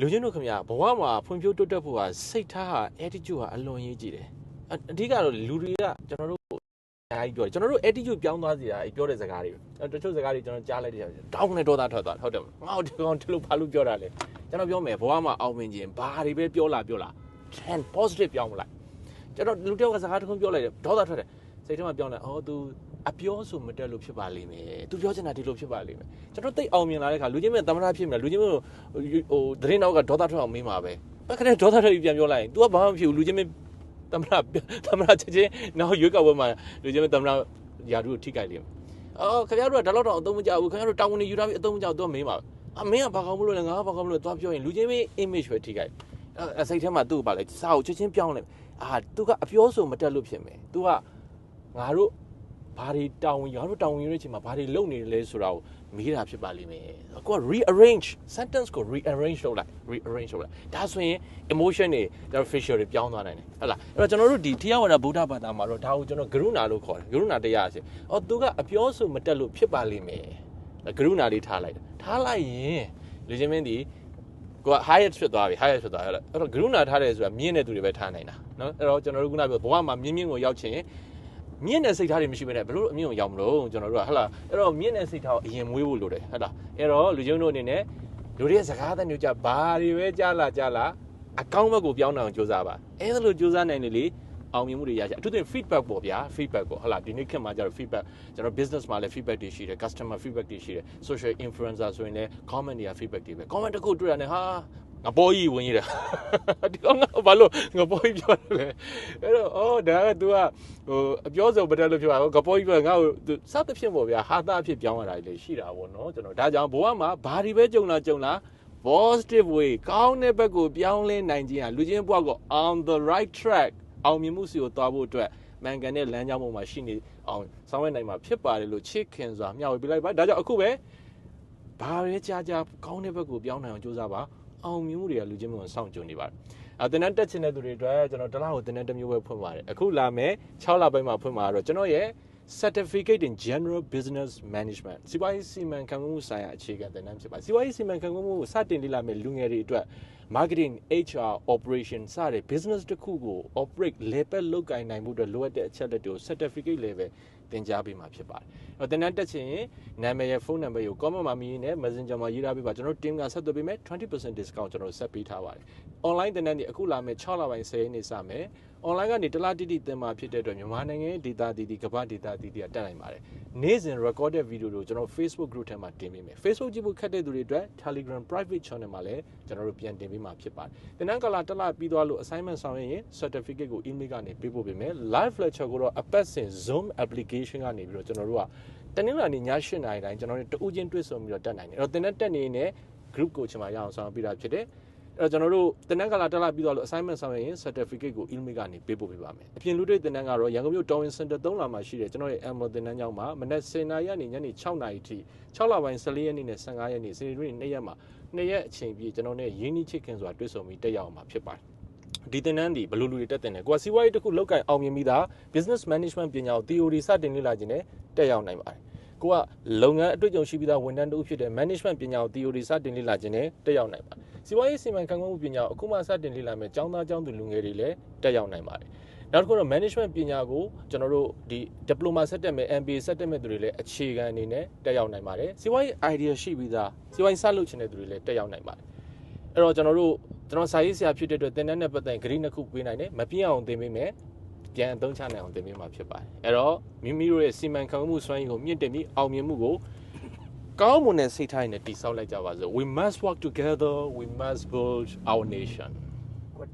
လူချင်းတို့ခင်ဗျာဘဝမှာဖွံ့ဖြိုးတိုးတက်ဖို့ဟာစိတ်ထားဟာ attitude ဟာအလွန်ရေးကြည့်တယ်အအဓိကတော့လူတွေကကျွန်တော်တို့အားကြီးပြောတယ်ကျွန်တော်တို့ attitude ပြောင်းသွားစီတာအဲ့ပြောတဲ့စကားတွေအဲ့တချို့စကားတွေကျွန်တော်ကြားလိုက်တယ်တောင်းနဲ့ဒေါသထွက်သွားတယ်ဟုတ်တယ်မလားငါ့ကိုဒီကောင်ဒီလိုဘာလို့ပြောတာလဲကျွန်တော်ပြောမယ်ဘဝမှာအောင်မြင်ခြင်းဘာတွေပဲပြောလာပြောလာ plan positive ပြောင်းမလိုက်ကျွန်တော်လူတစ်ယောက်ကစကားတစ်ခုပြောလိုက်တယ်ဒေါသထွက်တယ်စိတ်ထဲမှာပြောင်းလိုက်အော် तू အပြောဆိုမတက်လို့ဖြစ်ပါလိမ့်မယ် तू ပြောချင်တာဒီလိုဖြစ်ပါလိမ့်မယ်ကျွန်တော်သိအောင်မြင်လာတဲ့ခါလူချင်းမဲ့သမဏဖြစ်မလားလူချင်းမဲ့ဟိုသတင်းနောက်ကဒေါသထွက်အောင်မေးမှာပဲအဲ့ခနဲ့ဒေါသထွက်ပြီးပြန်ပြောလိုက်ရင် तू ကဘာမှမဖြစ်ဘူးလူချင်းမဲ့သမဏသမဏချက်ချင်းနောက်ရွေးကောက်ပွဲမှာလူချင်းမဲ့သမဏယာတို့ထိကြိုက်လိမ့်မယ်အော်ခင်ဗျားတို့ကဒါတော့တော့အသုံးမကျဘူးခင်ဗျားတို့တောင်းဝင်ယူထားပြီးအသုံးမကျဘူး तू မေးမှာအမင်းကဘာကောင်းမလို့လဲငါကဘာကောင်းမလို့သွားပြောရင်လူချင်းမဲ့ image ပဲထိကြိုက်အဲ့စိတ်ထဲမှာသူ့ကိုပါလေစာကိုချက်ချင်းပြောင်းလိုက်အာ तू ကအပြောဆိုမတက်လို့ဖြစ်မယ် तू ကငါတို့ ဘာတွေတောင်းဝင်ငါတို့တောင်းဝင်ရတဲ့အချိန်မှာဘာတွေလုပ်နေတယ်လဲဆိုတာကိုမေးတာဖြစ်ပါလိမ့်မယ်။ကိုက rearrange sentence ကို rearrange လုပ်လိုက် rearrange လုပ်လိုက်။ဒါဆိုရင် emotion တွေဒါ facial တွေပြောင်းသွားနိုင်တယ်။ဟုတ်လား။အဲ့တော့ကျွန်တော်တို့ဒီထီယဝါဒဗုဒ္ဓဘာသာမှာတော့ဒါကိုကျွန်တော်ကရုဏာလို့ခေါ်တယ်။ကရုဏာတရားဆို။အော်သူကအပြောဆိုမတက်လို့ဖြစ်ပါလိမ့်မယ်။ကရုဏာလေးထားလိုက်တာ။ထားလိုက်ရင်လူချင်းမင်းဒီကိုက highest ဖြစ်သွားပြီ highest ဖြစ်သွားတယ်အဲ့တော့ကရုဏာထားတယ်ဆိုတာမြင့်တဲ့သူတွေပဲထားနိုင်တာနော်အဲ့တော့ကျွန်တော်တို့ခုနပြောဘဝမှာမြင့်မြင့်ကိုရောက်ချင် မြင့်တဲ့စိတ်ထားတွေမရှိဘဲနဲ့ဘလို့အမြင့်ကိုရောက်မလို့ကျွန်တော်တို့ကဟဟလားအဲ့တော့မြင့်တဲ့စိတ်ထားကိုအရင်မွေးဖို့လိုတယ်ဟဟလားအဲ့တော့လူချင်းတို့အနေနဲ့လူတွေရဲ့စကားသံတွေကြဘာတွေပဲကြားလာကြားလာအကောင်းဘက်ကိုပြောင်းအောင်ကြိုးစားပါအဲ့ဒါလိုကြိုးစားနိုင်လေလေအောင်မြင်မှုတွေရရှိအထူးသဖြင့် feedback ပေါ့ဗျာ feedback ကိုဟုတ်လားဒီနေ့ခေတ်မှာကျတော့ feedback ကျွန်တော် business မှာလည်း feedback တွေရှိတယ် customer feedback တွေရှိတယ် social influencer ဆိုရင်လည်း comment တွေက feedback တွေပဲ comment တစ်ခုတွေ့ရတယ်ဟာ ငါပေါ်ကြီးဝင်ရတာဒီကောင်ကဘာလို့ငါပေါ်ကြီးပြောတယ်လဲအဲ့တော့အော်ဒါက तू ကဟိုအပြောစုံပတက်လို့ပြောတာငါပေါ်ကြီးပြောငါ့ကိုစသဖြင့်ပေါ့ဗျာဟာသားအဖြစ်ပြောင်းရတာလေရှိတာပေါ့နော်ကျွန်တော်ဒါကြောင့်ဘဝမှာဘာတွေပဲကြုံလာကြုံလာ positive way ကောင်းတဲ့ဘက်ကိုပြောင်းလဲနိုင်ခြင်းဟာလူချင်းဘဝကို on the right track အောင်မြင်မှုစီကိုသွားဖို့အတွက်မှန်ကန်တဲ့လမ်းကြောင်းပေါ်မှာရှိနေအောင်ဆောင်ရွက်နိုင်မှာဖြစ်ပါတယ်လို့ချစ်ခင်စွာမျှဝေပေးလိုက်ပါဒါကြောင့်အခုပဲဘာပဲကြားကြားကောင်းတဲ့ဘက်ကိုပြောင်းနိုင်အောင်ကြိုးစားပါ အောင်မြင်မှုတွေကလူချင်းမျိုးကိုစောင့်ကြုံနေပါတယ်အဲတင်တန်းတက်ချင်တဲ့သူတွေအတွက်ကျွန်တော်တစ်လားကိုတင်တန်းတစ်မျိုးပဲဖွင့်ပါတယ်အခုလာမယ်6လပိုင်းမှာဖွင့်မှာတော့ကျွန်တော်ရဲ့ Certificate in General Business Management စီးပွားရေးစီမံခန့်ခွဲမှုဆိုင်ရာအခြေခံသင်တန်းဖြစ်ပါတယ်စီးပွားရေးစီမံခန့်ခွဲမှုကိုစတင်လေ့လာမယ့်လူငယ်တွေအတွက် marketing HR operation စတဲ့ business တစ်ခုကို operate level လုပ်ကိုင်နိုင်မှုအတွက်လိုအပ်တဲ့အချက်လက်တွေကို certificate level သင်ကြားပေးမှာဖြစ်ပါတယ်။အဲ့တော့သင်တန်းတက်ချင်ရင်နာမည်ရဲ့ phone number ကို comment မှာမြည်နဲ့ messenger မှာရေးထားပေးပါကျွန်တော် team ကဆက်သွယ်ပေးမယ်20% discount ကျွန်တော်ဆက်ပေးထားပါတယ်။ online သင်တန်းဒီအခုလာမယ်6လပိုင်း10ရက်နေ့စမယ်။ online ကနေတလားတိတိသင်မှာဖြစ်တဲ့အတွက်မြန်မာနိုင်ငံရဲ့ data တည်တည်ကမ္ဘာ data တည်တည်တက်နိုင်ပါတယ်။နေ့စဉ် recorded video တွေကိုကျွန်တော် Facebook group ထဲမှာတင်ပေးမယ်။ Facebook ကြည့်ဖို့ခက်တဲ့သူတွေအတွက် Telegram private channel မှာလည်းကျွန်တော်တို့ပြန်တင်ပေးမှာဖြစ်ပါတယ်။သင်တန်းကလာတစ်လပြီးသွားလို့ assignment ဆောင်ရွက်ရင် certificate ကို email ကနေပေးပို့ပေးမယ်။ live lecture ကိုတော့အပတ်စဉ် Zoom application ကနေပြီးတော့ကျွန်တော်တို့ကတနင်္လာနေ့ည8:00နာရီတိုင်းကျွန်တော်တို့တူးချင်းတွေ့ဆုံပြီးတော့တက်နိုင်တယ်။အဲ့တော့သင်တန်းတက်နေနဲ့ group ကိုကျွန်မရအောင်ဆောင်ပေးတာဖြစ်တယ်။ အဲ့တော့ကျွန်တော်တို့တင်နန်းကလာတက်လာပြီးတော့လို့ assignment ဆောင်ရရင် certificate ကို email ကနေပေးပို့ပေးပါမယ်။အပြင်လူတွေတင်နန်းကတော့ရန်ကုန်မြို့ Darwin Center 3လမှာရှိတဲ့ကျွန်တော်ရဲ့ Ammo တင်နန်းကျောင်းမှာမနက်10:00နာရီကနေညနေ6:00နာရီထိ6လပိုင်း14ရက်နေ့နဲ့15ရက်နေ့စနေနေ့2ရက်မှာ2ရက်အချိန်ပြည့်ကျွန်တော်နဲ့ရင်းနှီးချစ်ခင်စွာတွေ့ဆုံပြီးတက်ရောက်မှာဖြစ်ပါတယ်။ဒီသင်တန်းဒီဘယ်လိုလူတွေတက်တင်လဲကိုကစီးပွားရေးတစ်ခုလောက်ကင်အောင်မြင်ပြီးသား business management ပညာကို theory စတင်လေ့လာခြင်းနဲ့တက်ရောက်နိုင်ပါတယ် ကိုကလုပ်ငန်းအတွေ့အကြုံရှိပြီးသားဝန်ထမ်းတို့ဖြစ်တဲ့ management ပညာကို theory စတင်လေ့လာခြင်းနဲ့တက်ရောက်နိုင်ပါတယ်စီးပွားရေးစီမံခန့်ခွဲမှုပညာကိုအခုမှစတင်လေ့လာမဲ့ကျောင်းသားကျောင်းသူလူငယ်တွေလည်းတက်ရောက်နိုင်ပါတယ်နောက်တစ်ခုတော့ management ပညာကိုကျွန်တော်တို့ဒီ diploma ဆက်တက်မဲ့ MBA ဆက်တက်မဲ့သူတွေလည်းအခြေခံအနေနဲ့တက်ရောက်နိုင်ပါတယ်စီးပွားရေး idea ရှိပြီးသားစီးပွားရေးစလုပ်ချင်တဲ့သူတွေလည်းတက်ရောက်နိုင်ပါတယ်အဲ့တော့ကျွန်တော်တို့ကျွန်တော်စာရေးဆရာဖြစ်တဲ့အတွက်သင်တန်းနဲ့ပတ်သက်ဂရိနှစ်ခုပေးနိုင်တယ်မပြင်းအောင်သင်ပေးမယ် ပြန်အသုံးချနိုင်အောင်သင်ပေးမှာဖြစ်ပါတယ်အဲ့တော့မိမိတို့ရဲ့စီမံခန့်ခွဲမှုစွမ်းရည်ကိုမြင့်တင်ပြီးအောင်မြင်မှုကိုကောင်းမွန်တဲ့စိတ်ထားနဲ့တည်ဆောက်လိုက်ကြပါစို့ we must work together we must build our nation